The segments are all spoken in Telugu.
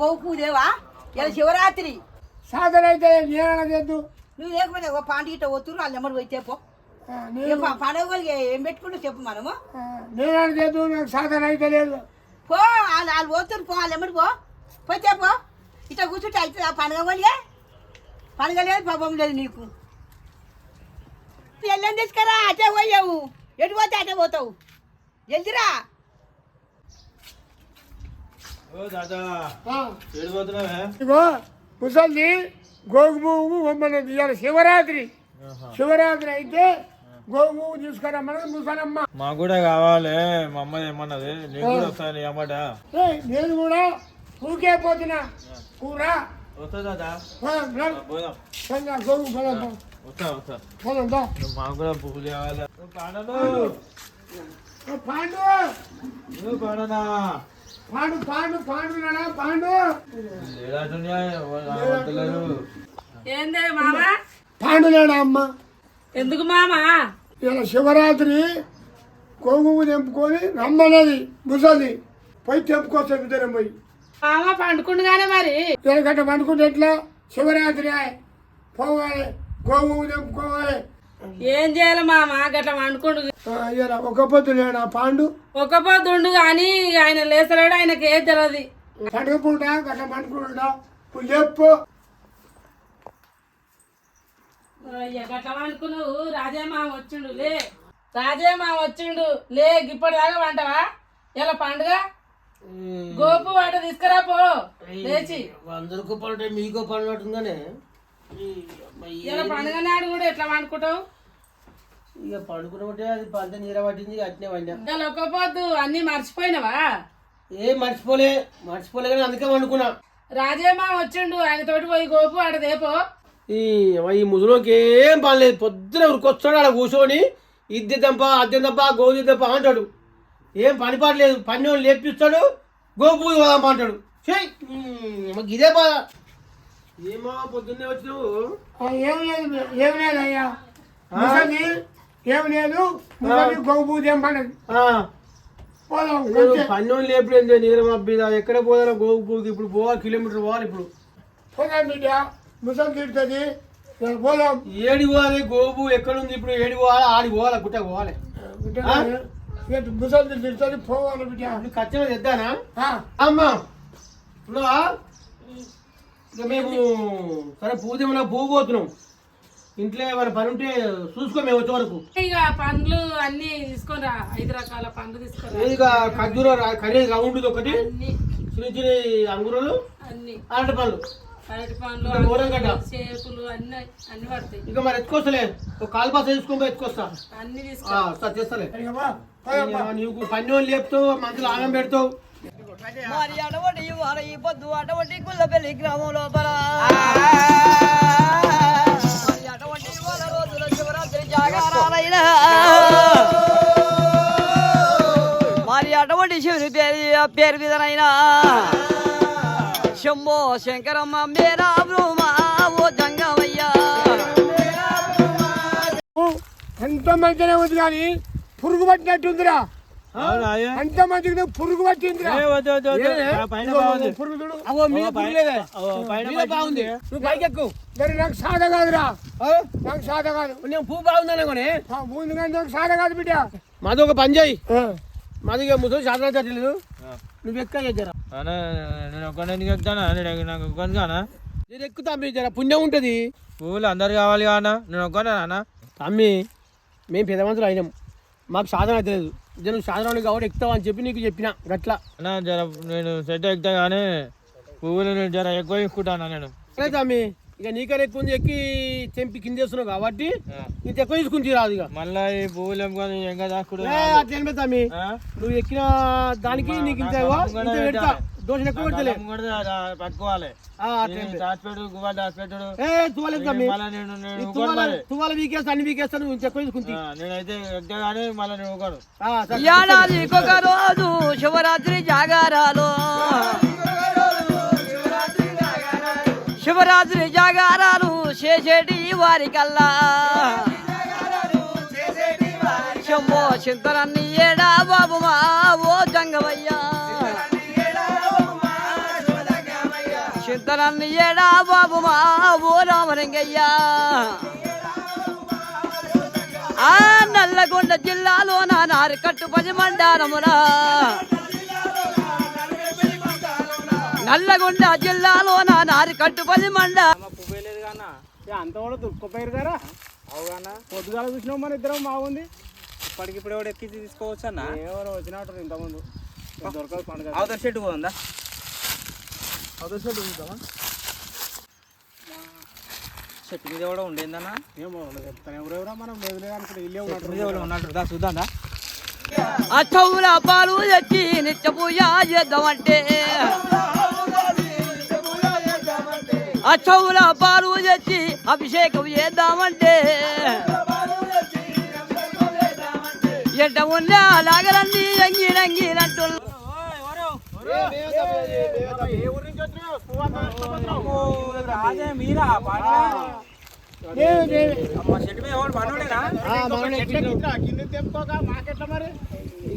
గోపూదేవా ఇలా శివరాత్రి. సాధన అయితే నేనైనా చేద్దు. నువ్వు లేకపోతే ఒక పాండి ఇట్ట ఒత్తురు వాళ్ళ నెంబర్ పోయి చెప్పు. ఆ, నేను పండుగ ఏం పెట్టుకుంటూ చెప్పు మనము. నేనైనా చేద్దు నాకు సాధన అయితే లేదు. పో వాళ్ళు వాళ్ళు పోతురు పో వాళ్ళ నెంబర్ పో. పోయి చెప్పు. ఇట్లా కూర్చుంటే అవుతుంది ఆ పండుగ వాళ్ళే పండుగ లేదు పాపం లేదు నీకు. ఎల్లని తీసుకురా అటే పోయావు. ఎటు పోతే అటే పోతావు. జల్దిరా ఓ దాదా ఆ, ఏడిపోతున్నావే ఇగో ముసల్ది గోగుమూగు బొమ్మన్నది ఇవాళ శివరాత్రి. శివరాత్రి అయితే గోగుమూగు తీసుకురమ్మన్నది ముసలమ్మ. మాకు కూడా కావాలి. మా అమ్మ ఏమన్నది? నీకు కూడా వస్తాను అమ్మట. నేను కూడా ఊరికే పోతున్నా ఊరా వస్తా దాదా ఆ, రా. పోదాం. సంగా గోగు పొలం వస్తా వస్తా. పొలం దా. మాకు కూడా పువ్వులు కావాలి. పాండు నువ్వు పాడనా పాండు పాండు పాండు నానా పాండు. ఏందే మామ? పాండు నానా అమ్మ. ఎందుకు మామ? ఇలా శివరాత్రి గోగుము తెంపుకొని రమ్మన్నది ముసలి. పోయి తెంపుకోవచ్చు ఇద్దరం పోయి. మామ పండుకుండగానే మరి. ఎనకట్ట పండుకుంటే ఎట్లా? శివరాత్రి. పోవాలి గోగుము తెంపుకోవాలి. ఏం చేయాలి మామ? గట్ల ఇలా ఒక పొద్దు లేడా పాండు? ఒక పొద్దుండు కానీ ఆయన లేసలేడు ఆయనకి ఏది తెలియదు పండుగ పూట గట్ల పండుకుంటా. చెప్పు. అయ్య, గట్ల పండుకున్నావు రాజే మామ వచ్చిండు లే. రాజే మామ వచ్చిండు లే ఇప్పటిదాకా వంటవా? ఇలా పండుగ? గోపు వాట తీసుకురా పో. లేచి. అందరికో పనుంటే మీకో పని ఉంటుందనే ఇలా పండుగ నాడు కూడా ఎట్లా వండుకుంటావు ఇక పండుకున్నట్టే అది పంట నీర పట్టింది అట్నే వండా ఇలా ఒక పొద్దు అన్ని మర్చిపోయినవా? ఏ మర్చిపోలే మర్చిపోలే కానీ అందుకే వండుకున్నా రాజే మామ వచ్చిండు ఆయన తోటి పోయి గోపు ఆడ దేపో. ఈ ఈ ముసలోకి ఏం పని లేదు. పొద్దున ఉరికొస్తాడు ఆడ కూర్చొని ఇద్దె దంప అద్దె దంప గోధుమ దంప అంటాడు. ఏం పని పాట లేదు. పని వాళ్ళు లేపిస్తాడు గోపూజ పోదాం అంటాడు. ఇదే బాధ. ఏమో పొద్దున్నే వచ్చినావు. ఏం లేదు ఏం లేదు అయ్యా. ముసలి ఏం లేదు. ముసలి గోగు తెంపన్నది ఆ, పోదాం నేను అంతే. పని వాళ్ళు లేపులేదు నీరం అబ్బిదా ఎక్కడ పోదా గోపూకి ఇప్పుడు పోవాలి కిలోమీటర్ పోవాలి ఇప్పుడు. పోదాం బిడ్డ. ముసలి తిడుతుంది పోదాం. ఏడి పోవాలి? గోపు ఎక్కడుంది ఇప్పుడు? ఏడి పోవాలి? ఆడి పోవాలి? గుట్ట పోవాలి. ముసలి తిడుతుంది పోవాలి బిడ్డ. ఖచ్చితంగా తెద్దానా అమ్మా ఉన్నావా? ఇక మేము సరే పూజ పువ్వు పోతున్నాం ఇంట్లో ఏమైనా పని ఉంటే చూసుకో మేము వచ్చే వరకు. ఇక పండ్లు అన్ని తీసుకొని రా. ఐదు రకాల పండ్లు తీసుకురా ఇక ఖర్జూర ఖరీదు రౌండ్ ఒకటి. అన్ని. చిన్న చిన్న అంగురాలు అన్ని. అరటి పళ్ళు అరటి పండ్లు చేపలు అన్ని అన్ని పడతాయి. ఇక మరి ఎత్తుకొస్తలే. ఒక కాలు పాస తీసుకొని పోయి ఎత్తుకొస్తా. అన్ని తీసుకురా పోదాం, పో. నీకు పని వాళ్ళు లేపుతావు మందులు ఆగం పెడతావు. మరి అటువంటి వార ఈ పొద్దు అటువంటి గుల్లపల్లి గ్రామం లోపల. మరి అటువంటి వాళ్ళ రోజుల శివరాత్రి జాగారాలైనా. మరి అటువంటి శివుని పేరు పేరు మీదనైనా. శంభో శంకరమ్మ మేరా బ్రహ్మా ఓ జంగమయ్యా. అంత మంచిగానే ఉంది కానీ పురుగు పట్టినట్టుందిరా. అంత మంచిగా పురుగు పైన బాగుంది. మీద మీద నువ్వు పైకి ఎక్కు మరి నాకు సాధ కాదురా? నాకు సాధ కాదు. నేను పువ్వు బాగుందనే కొనే. ఆ, ముందు కానీ నాకు సాధ కాదు బిడ్డ. మాది ఒక పని చేయి. మాది ఇక ముసలి తట్టలేదు ఆ. నువ్వు ఎక్క నేను ఒక్కనే ఎందుకు ఎక్కుతానా? నేను నాకు ఒక్కని కానా? నేను ఎక్కుతా మీ జర పుణ్యం ఉంటుంది. పువ్వులు అందరు కావాలి కానా? నేను ఒక్కనే అన్న తమ్మి మేము పెద్ద మనుషులు అయినాం. మాకు సాధన తెలియదు ఇదే నువ్వు సాధన కాబట్టి ఎక్కుతావు అని చెప్పి నీకు చెప్పిన గట్లా. అన్న జర నేను సెట్ ఎక్కుతా కానీ పువ్వులు నేను జర ఎక్కువ ఎక్కుంటాను నేను? తమ్మి ఇక నీకన్నా ఎక్కువ ఉంది ఎక్కి తెంపి కింద వేస్తున్నావు కాబట్టి నీకు ఎక్కువ తీసుకుని రాదు ఇక. మళ్ళీ దాక్కుడు అట్లా ఏం లేదు తమ్మి. నువ్వు ఎక్కిన దానికి నీకు ఇంత ఇంత పెడతా. దోషం ఎక్కువ పెడతలే. పట్టుకోవాలి. తువాల వీకేస్తా అన్ని వీకేస్తా నువ్వు ఇంత ఎక్కువ తీసుకుంది ఆ, నేనైతే కానీ మళ్ళీ ఇంకొక రోజు శివరాత్రి జాగారాలు. శివరాత్రి జాగారాలు చేసేటి వారికల్లా. శంభో చింతనన్ని ఏడా బాబు మా ఓ జంగమయ్యా. చింతనన్ని ఏడా బాబు మా ఓ రామలింగయ్యా. ఆ నల్లగొండ జిల్లాలో నా నారికట్టు పది మండారమురా నల్లగొండ జిల్లాలో నా నారికట్టు పది మండ. అంత కూడా దుక్కుపోయారు కదా అవునా పొద్దుగాల చూసినాం మన ఇద్దరం బాగుంది. ఇప్పటికి ఇప్పుడు ఎవడు ఎక్కి తీసుకోవచ్చు అన్న ఎవరు వచ్చినట్టు ఇంతకుముందు. దొరకదు పండుగ. అవతల చెట్టు పోతుందా? అవతల చెట్టు చూద్దామా చెట్టు మీద కూడా ఉండేందన్నా? ఏమో చెప్తాను ఎవరెవరా మనం లేదు లేదు అనుకుంటే ఇల్లే ఉన్నట్టు ఉన్నట్టు దా చూద్దాం ఆ చౌల పాలు తెచ్చి నిత్య పూజ చేద్దామంటే. చౌల పాలు తెచ్చి అభిషేకం చేద్దామంటే. ఎంట ఉన్న లాగలన్నీ ఎంగిరంగిరంటు రాజే మీరా?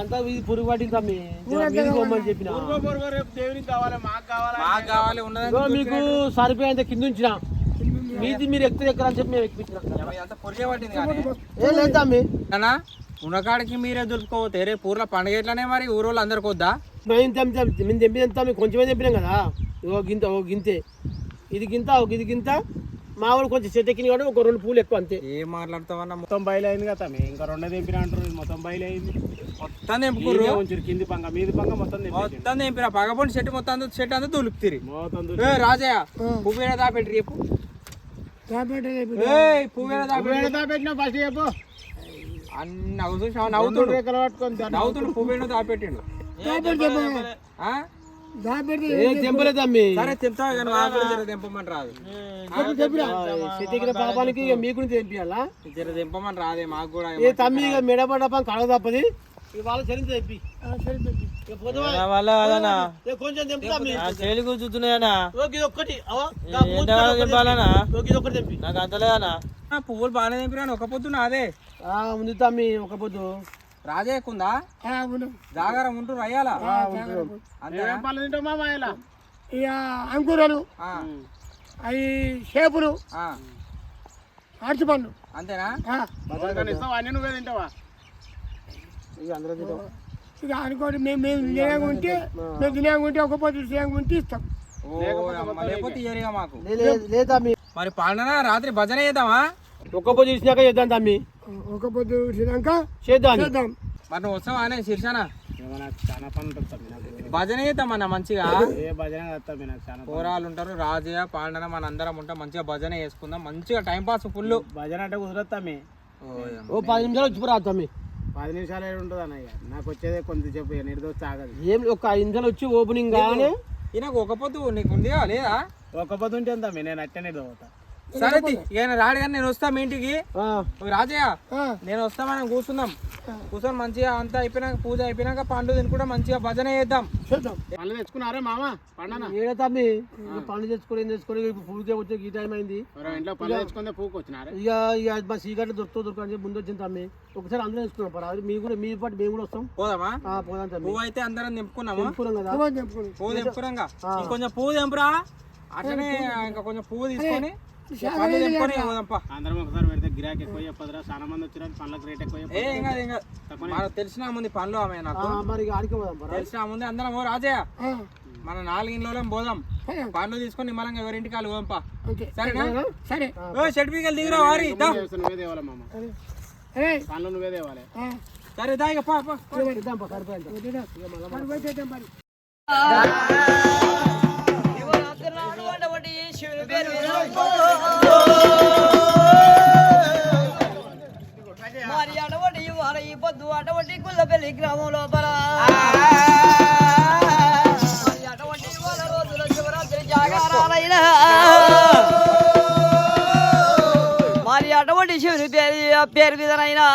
అంతా ఇది పురుగు పట్టింది తమ్మి పోమని చెప్పిన. మాకు సరిపోయేంత కింద ఉంచిన. మీది మీరు ఎక్కువ ఎక్కడ అని చెప్పి మేము ఏం లేదు తమ్మి అన్నా ఉన్నకాడికి మీరే దులుపుకోతే రేపు ఊర్లో పండుగ ఎట్లనే మరి ఊరోళ్ళు అందరికి వద్దా? మేము తెంపి మేము తెంపి తెంపుతాం కొంచెమే తెంపినాం కదా. ఇగో గింత ఓ గింతే. ఇది గింత ఒక ఇది గింత. మా వాడు కొంచెం చెట్టు ఎక్కిన కూడా ఒక రెండు పూలు ఎక్కువ అంతే. ఏం మాట్లాడతావన్నా? మొత్తం బయలైంది కదా తమ్మి. ఇంకా రెండో తెంపిన అంటారు ఇది మొత్తం బయలైంది మొత్తం ఈయనే ఉంచారు కింది పంగ మీది పంగ మొత్తం. మొత్తం తెంపిరా. పగపండి చెట్టు మొత్తం అంతా చెట్టు అంతా దులుపుతిరి మొత్తం రాజయ్య పువ్వు ఏడ దాపెట్టి రేపు తాపేట ఏయ్ పువ్వు ఏడ దాపెట్టి నువ్వు పెట్టినా ఫస్ట్ చెప్పు. అన్ని నవ్వుతూ నవ్వుతుండు. రేఖలు పట్టుకొని దా- నవ్వుతుండు పువ్వు ఏడో దాపెట్టిండు. పాపానికి ఇక మీకు తెంపియాలా? తెంపమని రాదే మాకు కూడా ఏ తమ్మి ఇక తప్పది. ఇవాళ చరింత తెప్పి కొంచెం ఒక్కటి. నాకు పువ్వులు బాగానే తెంపిరాను ఒక పొద్దు నాదే. ఆ, ఉంది తమ్మి ఒక పొద్దు. రాజే ఎక్కుందా జాగారం ఉంటూ ఇలా ఇక అంకురాలు అవి షేపులు అరటి పండు అంతేనా? నువ్వే తింటావా? ఇక అనుకోండి మేము మేము తినేగా ఉంటే మేము తినేగా ఉంటే ఒక పొద్దు ఉంటే ఇస్తాం. లేకపోతే ఇయ్యరుగా మాకు. లే- లే- లే తమ్మి. మరి పండన రాత్రి భజన చేద్దామా? ఒక్క పొద్దు ఇచ్చినాక చేద్దాం తమ్మి. ఒక పొద్దు తినాక చేద్దాం. చేద్దాం. వస్తావా అనే శీర్షానా? నాకు చాలా పని నాకు భజన చేద్దామన్నా మంచిగా. ఏ భజన నాకు చాలా. పోరాలు ఉంటారు రాజయ్య పాండన మన అందరం ఉంటాం. మంచిగా భజన చేసుకుందాం. మంచిగా టైం పాస్ ఫుల్ భజన అంటే కుదరదు తమ్మి. ఓ పది నిమిషాలు వచ్చి రా తమ్మి. పది నిమిషాలు ఏడు ఉంటుంది అన్నయ్య నాకు వచ్చేదే కొంత చెప్పు నిర్దోస్తే ఆగదు. ఏం ఒక ఐదు నిమిషాలు వచ్చి ఓపెనింగ్ కానీ ఈయనకు ఒక పొద్దు నీకు ఉందిగా లేదా? ఒక పొద్దు ఉంటే నేను అట్టనే చదువుతా సరే ఇక రాడు కానీ నేను వస్తా మీ ఇంటికి. ఆ, ఓ రాజయ్య ఆ, నేను వస్తా మనం కూర్చుందాం కూర్చొని మంచిగా అంతా అయిపోయినాక పూజ అయిపోయినాక పండు తినుకుంటా మంచిగా భజన చేద్దాం. చేద్దాం. పనులు తెచ్చుకున్నారే మామ? పండన? ఏడే తమ్మి? పనులు తెచ్చుకొని ఏం తెచ్చుకొని పూజ వచ్చే ఈ టైం అయింది. ఎవరో ఇంట్లో పనులు తెచ్చుకుంటే పూకు వచ్చినారే? ఇక ఇక మా సీకట్లు దొరుకుతూ దొరకని ముందు వచ్చింది తమ్మి. ఒకసారి అందరం తెచ్చుకున్నాం పరా మీ కూడా మీ పాటు మేము కూడా వస్తాం. పోదామా? ఆ, పోదాం తమ్మి. పువ్వు అయితే అందరం నింపుకున్నాము కదా. ఇవ్వండి చెప్పుకోండి పువ్వు తెంపురా. అట్లనే ఇంకా కొంచెం పువ్వు తీసుకొని పండు అందరం ఒకసారి పెడితే గిరాకీ ఎక్కువ చెప్పదురా. చాలా మంది వచ్చినారు పనులకు రేట్ ఎక్కువ తెలిసిన ముందు పనులు ఆమె నాకు. తెలిసిన ముందు అందరం ఓ రాజయ్య. మన నాలుగింట్లో పోదాం. పోదాం. పండ్లు తీసుకొని నిమ్మలంగా ఎవరింటికి వాళ్ళు పోదాంపా. ఓకే. సరేనా? సరే ఓ షెడ్పీకలు దిగురా వారి. దా. చేస్తే నువ్వే తేవాలి మామ అరే పనులు నువ్వే తేవాలి. ఆ, సరే దా ఇక పా పా. ఇద్దాం అటువంటి గ్రామం లోపల మరి అటువంటి రోజుల శివరాత్రి జాగారాలైన మరి అటువంటి శివుని పేరు పేరు మీదనైనా.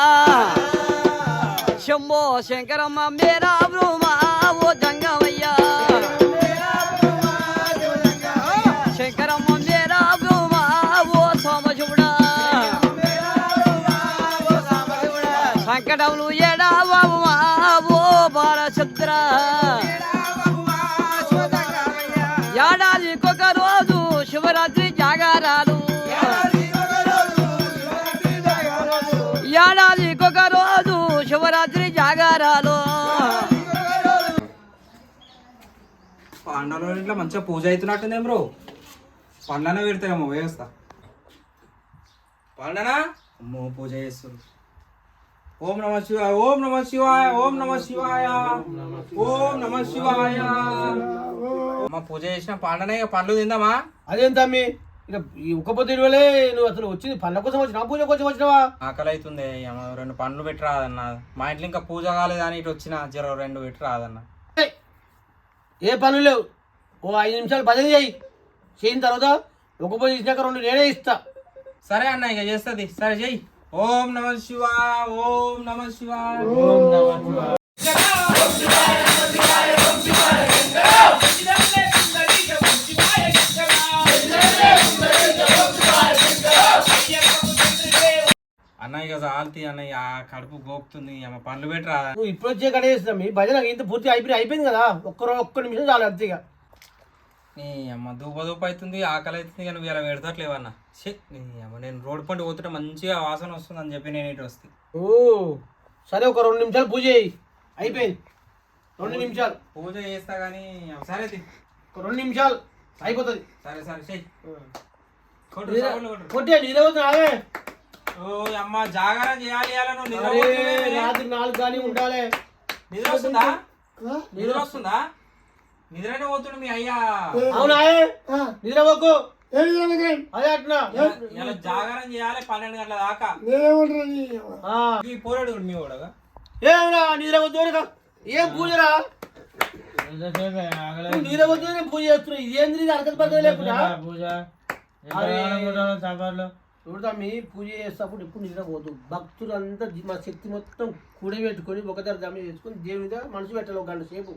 శంభో శంకరమ్మ మేరా బ్రహ్మ ఓ జంగమయ్యా. శంకరమ్మ సంకటములు ఏడా బాబుమా ఓ బాలచంద్ర. ఏడాదికొక రోజు శివరాత్రి జాగారాలు. ఏడాదికొక రోజు శివరాత్రి జాగారాలు. పాండవుల ఇంట్లో మంచిగా పూజ అవుతున్నట్టుంది బ్రో. పండ్లనే పెడతారేమో వ్యవస్థ పండనా అమ్మో పూజ చేస్తారు ఓం నమ శివాయ ఓం నమ శివాయ ఓం నమ శివాయ ఓం నమ శివాయ. అమ్మ పూజ చేసిన పండనే పండ్లు తిందామా? అదేం తమ్మి? ఇక ఈ ఒక్క పొద్దు ఇరవలే నువ్వు అసలు వచ్చింది పండ్ల కోసం వచ్చినా పూజ కోసం వచ్చినావా? ఆకలి అవుతుంది రెండు పండ్లు పెట్టి రాదన్న. మా ఇంట్లో ఇంకా పూజ కాలేదని ఇటు వచ్చిన జర రెండు పెట్టి రాదన్న. ఏ పనులు లేవు. ఓ ఐదు నిమిషాలు భజన చేయి. చేయిన తర్వాత ఒక పొద్దు ఇచ్చినాక రెండు నేనే ఇస్తా. సరే అన్న ఇక చేస్తుంది. సరే చెయ్యి ఓం నమ శివాయ ఓం నమ శివాయ. ఓం నమ అన్న ఇక చాలుతి అన్న ఇక ఆ కడుపు గోపుతుంది అమ్మ పండ్లు పెట్టి రా నువ్వు ఇప్పుడు వచ్చే కడే చేస్తున్నాం మీ భజన ఇంత పూర్తి అయిపోయి అయిపోయింది కదా ఒక్క రో- ఒక్క నిమిషం చాలు అంతే ఇక. నీ అమ్మ దూప దూప అవుతుంది ఆకలి అవుతుంది కానీ నువ్వు ఇలా పెడతట్లేవన్న షే నీ అమ్మ నేను రోడ్ పంట పోతుంటే మంచిగా వాసన వస్తుంది అని చెప్పి నేను ఇటు వస్తే. ఓ సరే ఒక రెండు నిమిషాలు పూజ చేయి. అయిపోయింది. రెండు నిమిషాలు. పూజ చేస్తా కానీ సరే తి. ఒక రెండు నిమిషాలు. అయిపోతుంది. సరే సరే చెయ్యి కొట్టు, సవర్లు కొట్టు. కొట్టే నిలవుతున్నావే ఓ అమ్మ జాగారం చేయాలి ఇవాళ నువ్వు. నిద్ర అరే పోతున్నావే. రాత్రి నాలుగు కానీ ఉండాలి. నిద్ర వస్తుందా? నిద్ర వస్తుందా? నిద్రనే పోతుండు మీ అయ్యా. అవునా జరుగుతుంది? అదే అట్నా ఇలా జాగారం చేయాలి పన్నెండు గంటల దాకా. నేనేమంటున్నా నీ? ఆ. ఈ పోరాడు మీ కూడా ఏమరా నిద్ర ఏం పూజరా? నిద్ర పూజ చేస్తున్నావు. ఇదేంద్రి ఇది అరకత పద్ధతి లేకుండా? పూజ. చేసేటప్పుడు ఎప్పుడు నిద్ర పోదు. భక్తులంతా మన శక్తి మొత్తం కూడబెట్టుకొని ఒక దగ్గర జమ చేసుకొని దేవుని మీద మనసు పెట్టాలి ఒక గంట సేపు.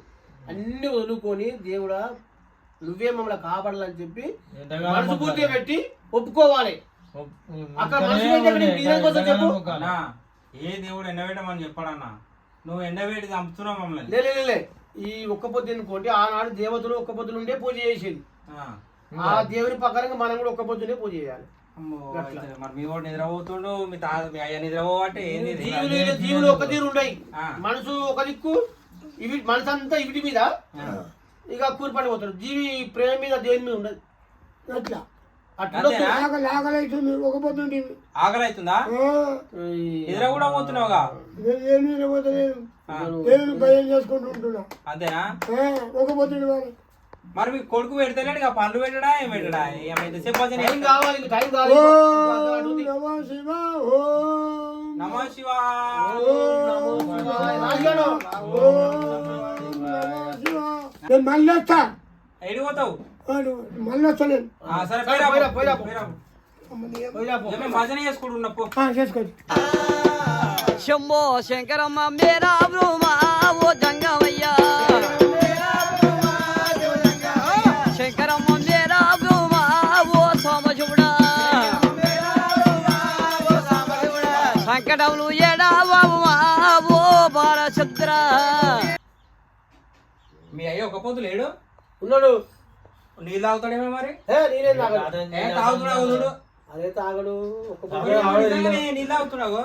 అన్ని వదులుకొని దేవుడా నువ్వే మమ్మల్ని కాపాడాలని చెప్పి మనసు పూర్తిగా పెట్టి ఒప్పుకోవాలి. అక్కడ కోసం చెప్పు. ఏ దేవుడు ఎండవేయడం చెప్పాడన్నా? నువ్వు ఎండవేడి చంపుతున్నావు మమ్మల్ని. లే లే, లే, లే. ఈ ఒక్క పొద్దు ఎందుకంటే ఆనాడు దేవతలు ఒక్క పొద్దులు ఉండే పూజ చేసేది. ఆ. ఆ దేవుని ప్రకారంగా మనం కూడా ఒక్క పొద్దునే పూజ చేయాలి. మరి మీ వాడు నిద్రపోతుండు మీ తాత మీ అయ్య నిద్రపోవట్టే? జీవులు జీవులు ఒక తీరు ఉండయి. ఆ. మనసు ఒక దిక్కు ఇవి మనసు అంతా ఇవిటి మీద. ఇక కూర్పడి పోతాడు జీవి ప్రేమ మీద దేని మీద ఉండదు. అట్లా? ఆకలి అవుతుంది నిద్ర కూడా పోతున్నావుగా? దేవుని భయం చేసుకుంటూ ఉంటున్నా. అంతేనా? ఆ, ఒక పొద్దుండి మరి. మీ కొడుకు పెడతలేడు పండ్లు పెట్టడా? ఏం పెట్టడా? ఏం ఎంతసేపు భజన టైం కావాలి టైం కావాలి. శివ ఓం. నమ శివ. రాజుగారు, ఓం నమో శివ నేను మళ్ళీ వస్తా. ఎడికి పోతావు? వాడు మళ్ళీ వస్తా నేను. ఆ, సరే సరే, పోయిరా, పోయిరా, పోయిరా. పోయిరా. అమ్మని ఏం- పోయిరా పో. ఇక మేము భజన చేసుకోండి శంభో శంకరమ్మ మేరా బ్రహ్మా ఓ జంగమయ్యా. బాలచంద్ర మీ అయ్య ఒక పొద్దు లేడు? ఉన్నాడు. నీళ్ళు తాగుతాడేమో మరి? ఏ నేనే తాగడు ఏ తాగుతున్నావు చూడు అదే తాగడు. ఒక్క పొద్దు నిజంగానే నీళ్ళు తాగుతున్నావు?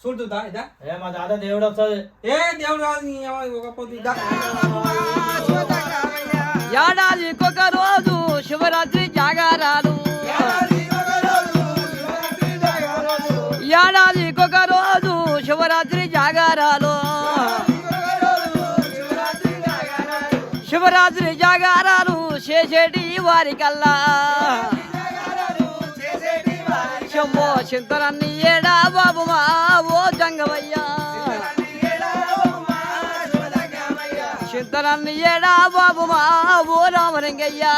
చూడుతుందా ఇదా. మా తాత దేవుడు వస్తుంది ఏ దేవుడు కాదు నీ అమ్మ ఒక పొద్దు ఇద్దా ఏడాదికొక రోజు శివరాత్రి జాగారాలు. ఏడాదికొక రోజు శివరాత్రి జాగారాలు. శివరాత్రి జాగారాలు చేసేటి వారికల్లా శంభో చింతనన్ని ఏడా బాబుమా ఓ జంగమయ్యా. చింతనన్ని ఏడా బాబుమా ఓ రామలింగయ్యా.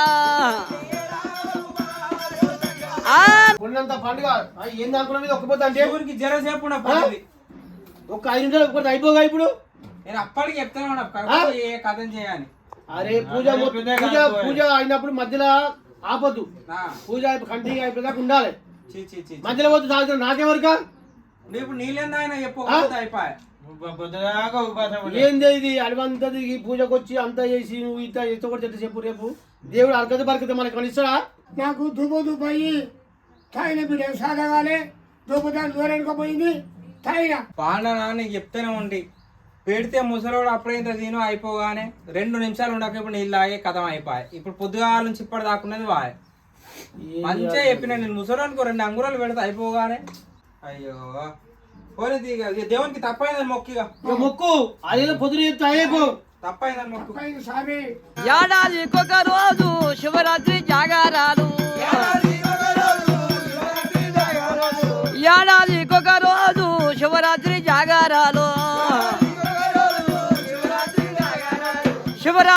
ఆ ఉన్నంత పండుగ మీద అంటే? ఒక్క ఐదు నిమిషాలు అయిపోగా ఇప్పుడు? నేను అప్పటికి చెప్తాను ఏ కథం చేయని అరే పూజ పూజ పూజ అయినప్పుడు మధ్యలో ఆపద్దు. పూజ కంటిన్యూ అయిపోయేదాకా ఉండాలి. చీ చీ చీ మధ్యలో పోతే తాగుతున్నా నాకెవరికా? నీళ్ళేందా ఆయన చెప్పు? అయిపోయి. ఏంది ఇది? అడవంతా దిగి పూజకు వచ్చి అంతా చేసి నువ్వు ఇంత ఎత్తకొట్టి చెట్టు చెప్పు రేపు. దేవుడు అరకత బరకత మనకి ఇస్తాడా? నాకు దుబ్బు దుబ్బు అయ్యి తాగిన బిడ్డ సాధగానే దుబ్బు దాని దూరానికి పోయింది. తాగిన. పాండనా? నీకు చెప్తూనే ఉండి. పెడితే ముసలోడు అప్పుడైతే తిను అయిపోగానే రెండు నిమిషాలు ఉండక ఇప్పుడు నీళ్ళు ఆగే కథం అయిపోయాయి. ఇప్పుడు పొద్దుగాల నుంచి ఇప్పటి దాకున్నది వాయ్ మంచిగా చెప్పిన నేను ముసలోనికి రెండు అంగురాలు పెడితే అయిపోగానే. అయ్యో పోనీ దేవునికి తప్పైందని మొక్కిగా. మొక్కు. అదేదో పొద్దున చెప్తే అయిపో తప్పైందని మొక్కు. ఏడాదికొక రోజు శివరాత్రి జాగారాలు. ఏడాదికొక రోజు శివరాత్రి జాగారాలు. ಶಿವರಾಮ